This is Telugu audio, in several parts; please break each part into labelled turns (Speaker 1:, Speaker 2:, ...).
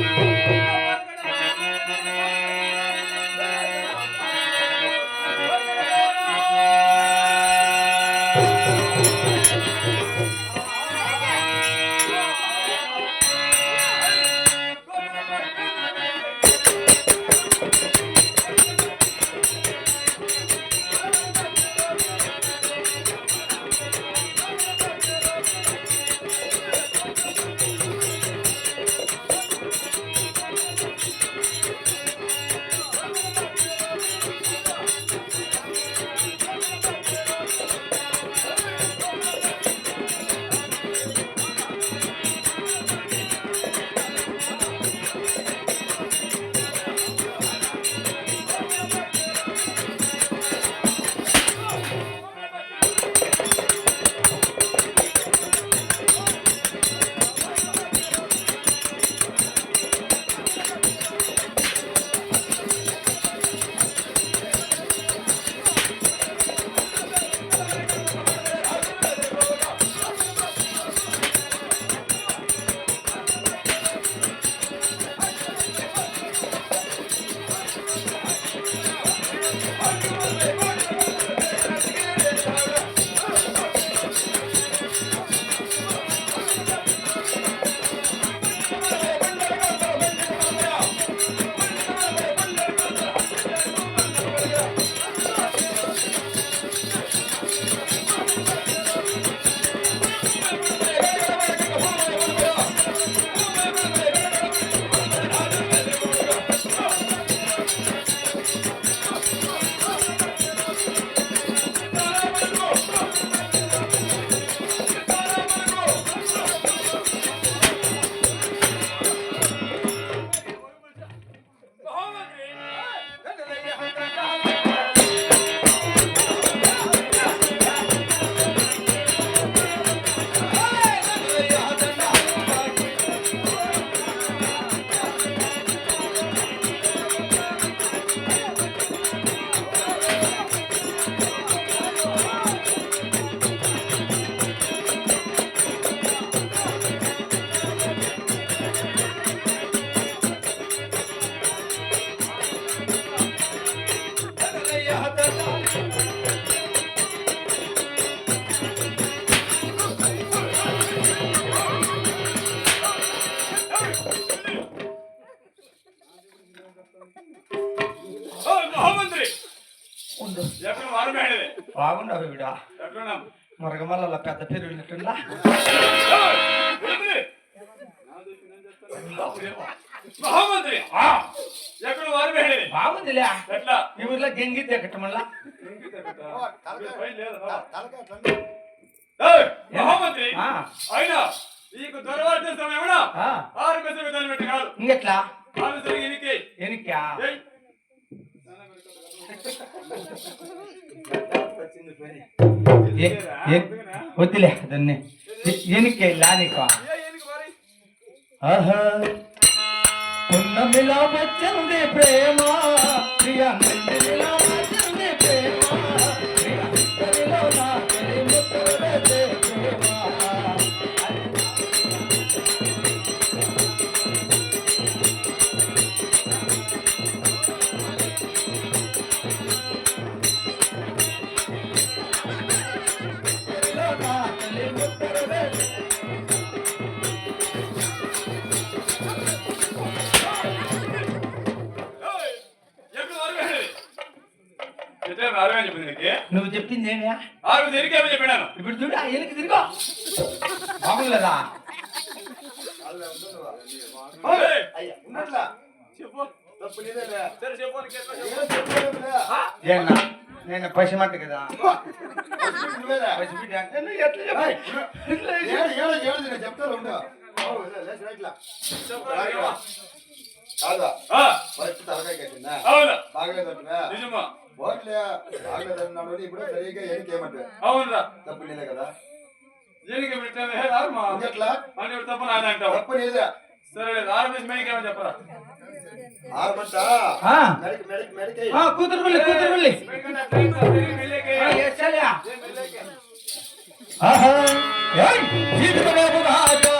Speaker 1: Música పెద్ద పేరు ఉన్నట్టుందా
Speaker 2: మహామంత్రి ఎక్కడ
Speaker 1: బాగుందిలే.
Speaker 2: ఎట్లా?
Speaker 1: ఈ ఊర్లో గెంగి తెగటం వల్ల.
Speaker 2: ఏయ్, మహామంత్రి
Speaker 1: ఆ,
Speaker 2: అయినా నీకు దొరవాల్సిన సమయమున
Speaker 1: ఆ,
Speaker 2: ఆరు మెస విధానం పెట్టి కాదు.
Speaker 1: ఇంకెట్లా?
Speaker 2: ఆరు సరిగి ఎనికి.
Speaker 1: ఎనిక్కా?
Speaker 2: ఏయ్,
Speaker 1: ఏ- ఏ- వద్దులే దాన్ని. ఎనికే లానికా
Speaker 2: ఏ ఎనికి మరి
Speaker 1: నువ్వు చెప్పింది ఏమయ్యా
Speaker 2: ఆరు తిరిగే చెప్పినాను
Speaker 1: ఇప్పుడు చూడు ఎనికి తిరుగు బాగుండదా
Speaker 3: ఉన్నట్లా
Speaker 2: చెప్పు
Speaker 3: తప్పు లేదే
Speaker 2: సరే చెప్పు
Speaker 1: ఏమన్నా నేను పసిమంట కదా
Speaker 3: చెప్తాను
Speaker 2: బాగా
Speaker 3: పోట్లే ఆగదన్నాడు ఇప్పుడు సరిగ్గా ఎనికేమంటారు
Speaker 2: అవునరా
Speaker 3: తప్పు నీదే కదా
Speaker 2: జీనికి పెట్టాను రారు మా
Speaker 3: ఎట్లా
Speaker 2: అని తప్పు నాదే అంటావు
Speaker 3: తప్పు నీదే
Speaker 2: సరే రారు మిస్ మేకేమని చెప్పరా
Speaker 3: ఆరమంట మెడకి మెడకి మెడకి
Speaker 1: కూతురు పిల్లి కూతురు పిల్లి ఆహా
Speaker 2: జీవితం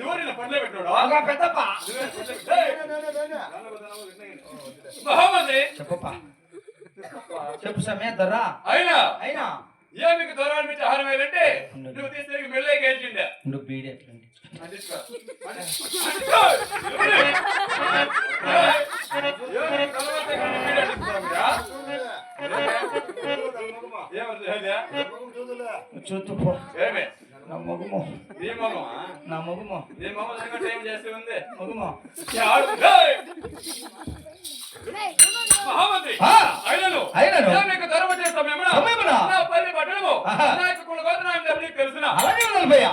Speaker 2: ఎవరైనా పండ్లే పెట్టాడు?
Speaker 1: పెద్దప్ప.
Speaker 2: మహమ్మద్.
Speaker 1: చెప్పప్ప. చెప్పు సమయ ధర
Speaker 2: అయినా?
Speaker 1: అయినా?
Speaker 2: ఏ మీకు దూరాన్ని మించి ఆహారం ఏంటంటే నువ్వు తీసుకెళ్ళి మెల్లే కేల్చిండే.
Speaker 1: నువ్వు బీడి ఎట్లండి? నా మొగుమో.
Speaker 2: నీ మొగమా?
Speaker 1: నా మొగుమో.
Speaker 2: చేస్తే ఉంది?
Speaker 1: మొగుమో.
Speaker 2: అయినను.
Speaker 1: అయినను.
Speaker 2: మీకు గర్వ చేస్తాం
Speaker 1: ఏమన్నా
Speaker 2: నా పల్లె పట్టణము. నా యొక్క కులగోత్రం ఏమిటో మీకు తెలుసునా
Speaker 1: అలాగే ఉండాలి భయ్యా.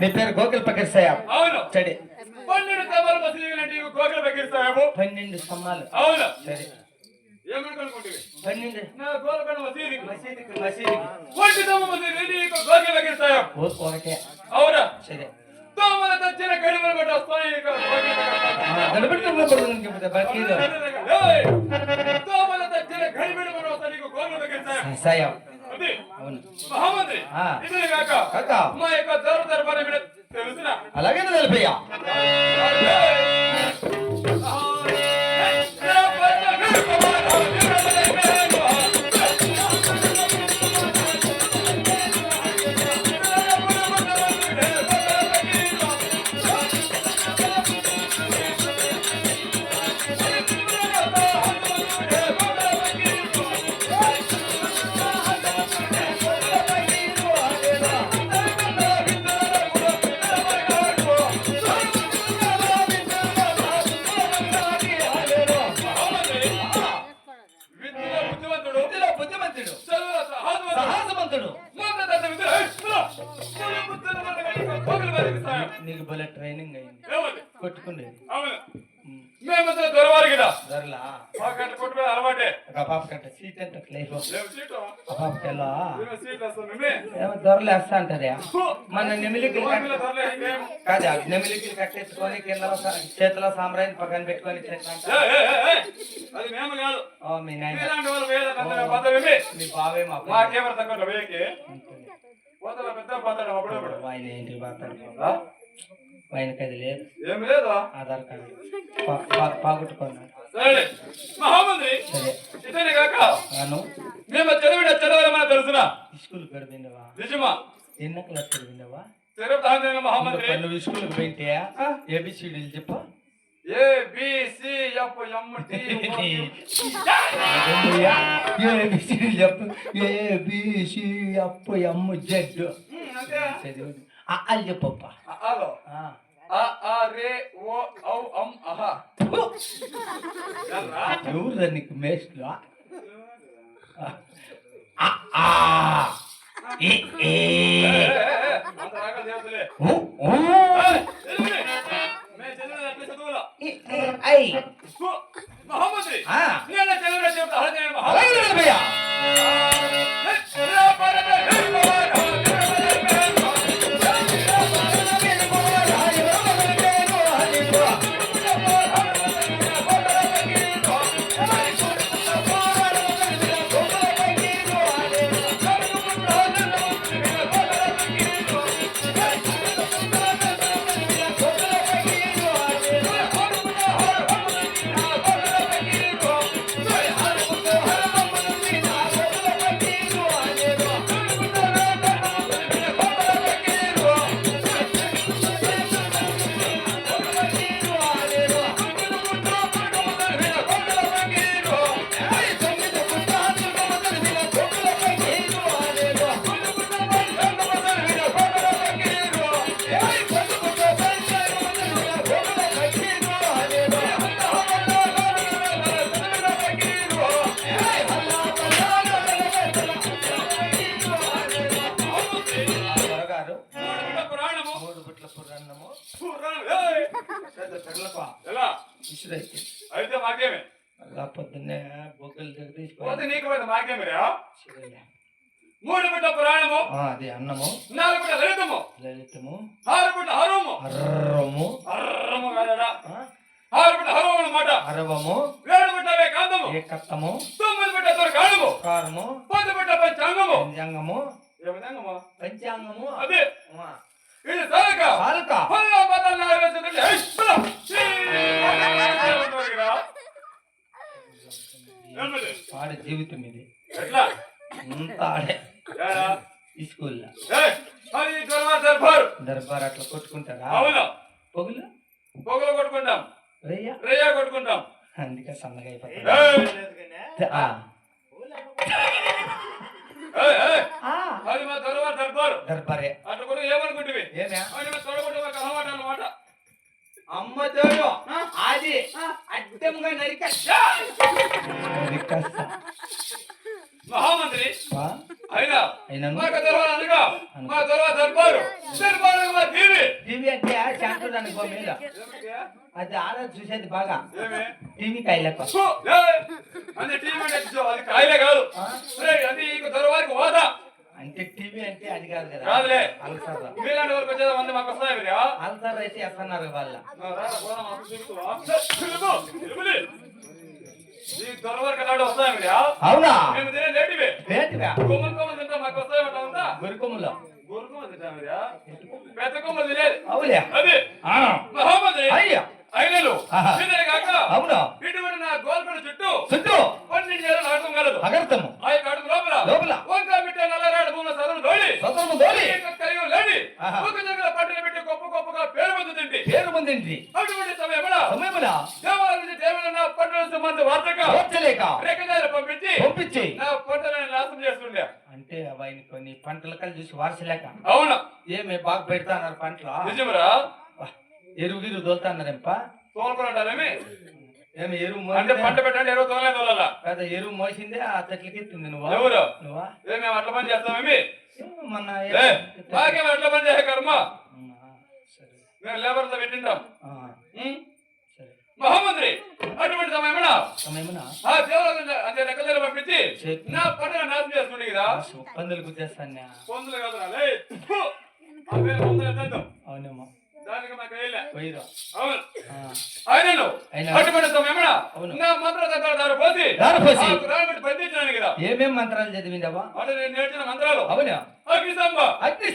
Speaker 2: నీ పేరు గోకుల్ పకర్సాయ
Speaker 1: అవును.
Speaker 2: సరే.
Speaker 1: పన్నెండు తమాల మసీదు లాంటి కోరికల పైకిస్తాయేమో
Speaker 2: పన్నెండు స్తంభాలు.
Speaker 1: అవును.
Speaker 2: సరే.
Speaker 1: అవునా?
Speaker 2: సరే.
Speaker 1: తెచ్చిన గడిమలు వస్తాయి తెచ్చిన గడిమలు వస్తాయి నీకు పైకిస్తాయో మహామంత్రి.
Speaker 2: ఆ.
Speaker 1: ఇదే కాక.
Speaker 2: కాక.
Speaker 1: మా యొక్క దొర దర్బార్ మీద తెలుసునా
Speaker 2: అలాగే తెలిపయ్యా. దొరలు వేస్తా మన నెమిలికి. కాదా నెమిలికి కట్టేసుకొని కింద చేతిలో సాంబ్రాయిని పక్కన పెట్టుకొని మీ బావే ఆయన ఏంటి మాట్లాడుకో ఆయనకి అది లేదు
Speaker 1: ఏం లేదు
Speaker 2: ఆధార్ కార్డు పోగొట్టుకున్నాడు
Speaker 1: మహామంత్రి ఇతనే కాక. మేము చదివిన చదవాలని తెలుసునా.
Speaker 2: స్కూల్ గడిపోయినవా
Speaker 1: నిజమా?
Speaker 2: ఎన్న క్లాస్ చదివినవా
Speaker 1: చదువుతాను మహామంత్రి?
Speaker 2: నువ్వు స్కూల్కి పోయింటే ఏబిసిడీలు చెప్పు.
Speaker 1: A B C F M T
Speaker 2: ఏబిసిడీలు చెప్పు. ఏబిసి అప్పు ఎమ్ము జెడ్. చదివి అల్లు చెప్పప్ప
Speaker 1: రే ఓ ఔ అం అహ ఎల్రా?
Speaker 2: ఎవరు నీకు మేస్ట్లో
Speaker 1: ఏ, ఏ, ఏ, పురాణము అయితే మాకేమే?
Speaker 2: అలా పొద్దున్నే
Speaker 1: పోతే
Speaker 2: జగదీష్
Speaker 1: నీకు మాకేమిరా మూడు బిడ్డ పురాణము
Speaker 2: అది అన్నము.
Speaker 1: నాలుగు బిడ్డ లలితము
Speaker 2: లలితము.
Speaker 1: ఆరు బిడ్డ హరుము.
Speaker 2: అర్రము.
Speaker 1: హర్రము కాదడా ఆరు బిడ్డ హరుము అన్నమాట.
Speaker 2: అరవము.
Speaker 1: ఏడు బిడ్డ వేకాంతము
Speaker 2: ఏకత్తము.
Speaker 1: తొమ్మిది బిడ్డ దొరకాడము
Speaker 2: కారము.
Speaker 1: పది బిడ్డ పంచాంగము.
Speaker 2: పంచాంగము. పంచాంగము.
Speaker 1: అదే.
Speaker 2: ఆడ జీవితం ఇది. అంతా ఆడే స్కూల్లో.
Speaker 1: దర్బార్
Speaker 2: అట్లా కొట్టుకుంటారా? పొగులు?
Speaker 1: పొగలు కొట్టుకుంటాం
Speaker 2: రయ్యా?
Speaker 1: రేయా కొట్టుకుంటాం
Speaker 2: అందుకే సన్నగా అయిపోతుంది.
Speaker 1: అది మా దర్బార్ దర్బార్.
Speaker 2: దర్బారే.
Speaker 1: అట్లా కూడా ఏమనుకుంటువి?
Speaker 2: ఏమే?
Speaker 1: అది మా ఒక అలవాటు అన్నమాట.
Speaker 2: అమ్మ తోడు
Speaker 4: అది అడ్డంగా నరిక.
Speaker 1: మహామంత్రి? అయినా? మాకు తర్వాత అనగా మా తర్వాత దర్బారు దర్బారు. మా టీవీ
Speaker 4: టీవీ అంటే శాంతుదానికి పో మీద అది ఆడ చూసేది బాగా. టీవీ కాయలకు.
Speaker 1: టీవీ అంటే చూ, అది కాయలే కాదు. అది ఇక దర్బారుకి వాదా.
Speaker 4: అంటే టీవీ అంటే అది కాదు కదా.
Speaker 1: కాదులే.
Speaker 4: అల్సర్
Speaker 1: మీలాంటి వరకు వచ్చేది మంది మాకు వస్తాయి మీరు?
Speaker 4: అల్సర్ అయితే ఎస్తున్నారు వాళ్ళ.
Speaker 2: అవునా?
Speaker 1: కొమ్మలు కొమ్మలు తింటా మాకు వస్తాయి అట్లా ఉందా
Speaker 4: గురుకుములో
Speaker 1: గురుకుమ తింటా మీరు పెద్ద కొమ్మలు తినేది
Speaker 4: అవులే
Speaker 1: అది
Speaker 2: ఆ.
Speaker 1: మహామంత్రి
Speaker 2: అయ్యా
Speaker 1: అయినలు
Speaker 2: ఆహా.
Speaker 1: ఇదే కాక
Speaker 2: అవునా
Speaker 1: ఇటువంటి నా గోల్కొండ చుట్టూ
Speaker 2: చుట్టూ
Speaker 1: పన్నెండు చేయాలని అర్థం కలదు
Speaker 2: అగర్తము
Speaker 1: ఆ యొక్క అడుగు లోపల
Speaker 2: లోపల.
Speaker 1: వంక బిడ్డ నల్లరాడు భూముల సదరు దోడి
Speaker 2: స్వతము దోలి
Speaker 1: కలిగి లేడి
Speaker 2: ఆహా.
Speaker 1: ఒక దగ్గర పట్టిన పెట్టి గొప్ప గొప్పగా పేరు పొందుతుంది
Speaker 2: పేరు పొందింది
Speaker 1: అటువంటి సమయమున
Speaker 2: సమయమున
Speaker 1: దేవాలయ నుంచి దేవులన్న పట్టణ సంబంధ వార్తక
Speaker 2: ఓర్చలేక
Speaker 1: రేఖదారి పంపించి
Speaker 2: పంపించి
Speaker 1: నా పంటలను నాశనం చేస్తుండే
Speaker 4: అంటే అవన్నీ కొన్ని పంటల కలిసి చూసి వారసలేక
Speaker 1: అవును.
Speaker 4: ఏమి బాగా పెడతాన్నారు పంటలు?
Speaker 1: నిజమరా?
Speaker 4: ఎరువు గిరువు దోలుతాన్నారేంప
Speaker 1: తోలుకున్నారేమి
Speaker 4: ఏమి ఎరువు
Speaker 1: అంటే? పంట పెట్టండి ఇరవై తోలే తోలాల?
Speaker 4: కదా ఎరువు మోసిందే ఆ చెట్లకి ఎత్తుంది నువ్వా.
Speaker 1: ఎవరు?
Speaker 4: నువ్వా?
Speaker 1: ఏ మేము అట్లా పని చేస్తామేమి ఏ మాకేం అట్లా పని చేసే కర్మ మేము లేబర్తో పెట్టింటాం. మహామంత్రి అటువంటి సమయమున
Speaker 4: సమయమున
Speaker 1: ఆ దేవుల అంటే లెక్కలు పంపించి. నా పంటను నాశనం చేస్తుండే కదా
Speaker 4: పందులు గుద్దేస్తాను
Speaker 1: పొందులు కాదు పేరు పొందులు.
Speaker 4: అవునేమో.
Speaker 1: దానికి మాకు
Speaker 4: పోయిరా
Speaker 1: అవును.
Speaker 4: ఆ,
Speaker 1: ఆయనను
Speaker 4: అయినా.
Speaker 1: అటువంటి సమయమున. నా మంత్ర దారి పోసి
Speaker 2: దారపోసి.
Speaker 1: ఆ కురాన్ని పెట్టి బంధించాను కదా
Speaker 4: ఏమేం మంత్రాలు చదివిందావా
Speaker 1: అంటే నేను నేర్చిన మంత్రాలు.
Speaker 4: అవునా?
Speaker 1: అగ్ని స్తంభ
Speaker 2: అగ్ని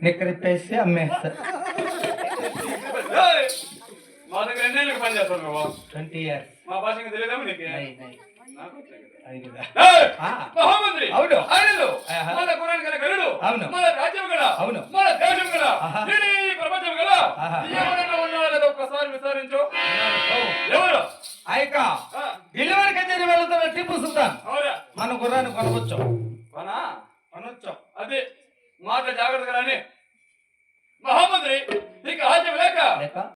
Speaker 4: నిక్కరిప్పేసి అమ్మేస్తా.
Speaker 1: ఏయ్, మా దగ్గర ఎన్నేళ్ళకి పని చేస్తావు నువ్వు?
Speaker 4: Twenty years.
Speaker 1: మా భాషకి తెలియదేమో నీకు. మహామంత్రి!
Speaker 4: అవును.
Speaker 1: ఆయనలు. మన కురాన్ గల గరుడు!
Speaker 4: అవును.
Speaker 1: మన రాజ్యం గల
Speaker 4: అవును.
Speaker 1: మన దేశం గల
Speaker 4: ఆహా.
Speaker 1: ఇడీ ప్రపంచం గల
Speaker 4: ఆహా.
Speaker 1: ఎవరైనా ఉన్నారో లేదో ఒక్కసారి విచారించు? ఎవరు?
Speaker 4: ఆయక
Speaker 1: ఆ,
Speaker 4: డెలివరీ కచేరీ వెళ్తున్న టిప్పు సుల్తాన్.
Speaker 1: అవునా?
Speaker 4: మన గుర్రాన్ని కొనవచ్చు?
Speaker 1: పనా
Speaker 4: కొనొచ్చు?
Speaker 1: అది. మాట జాగ్రత్తగానే రాని మహామంత్రి నీకు ఆజ్యం
Speaker 4: లేక?